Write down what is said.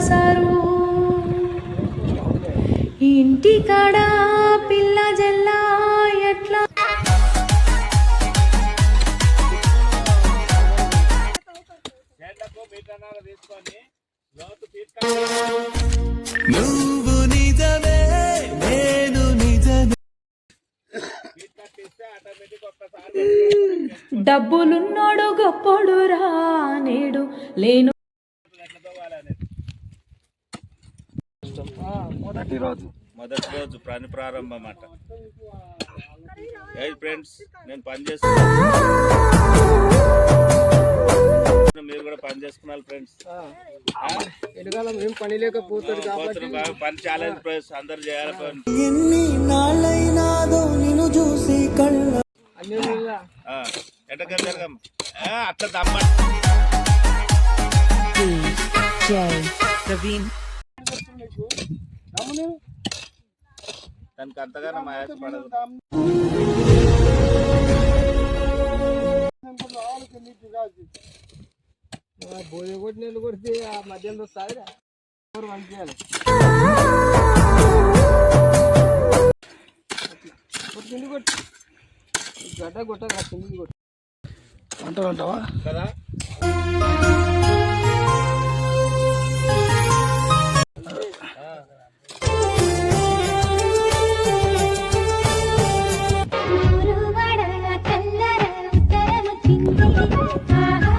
Sir ఇంటి కాడ పిల్ల జల్లా ఎట్లా? నువ్వు నిజమే నేను నిజమే. డబ్బులున్నోడు గొప్పోడు రా నేడు లేను ఎట్లా తవ్వాలని మొదటి రోజు. మొదటి రోజు పని ప్రారంభం అట. ఏ ఫ్రెండ్స్ నేను పని చేస్తున్నా. మీరు కూడా పని చేసుకున్నారు ఫ్రెండ్స్. ఎలుగాలం ఏం పని లేకపోతుంది కాబట్టి పని ఛాలెంజ్ అందరు చేయాలి చూసి అట్లా దమ్మ. దానికి అంతగానో మయాస పడదు భోజనం కొట్టి నీళ్ళు కొడితే ఆ మధ్యాహ్నం వస్తుంది ఎవరు పంపించాలి కొట్టి కింది కొట్టి గడ్డ కొట్టాలి కిందికి కొట్టి. అంటావంటావా కదా? 新年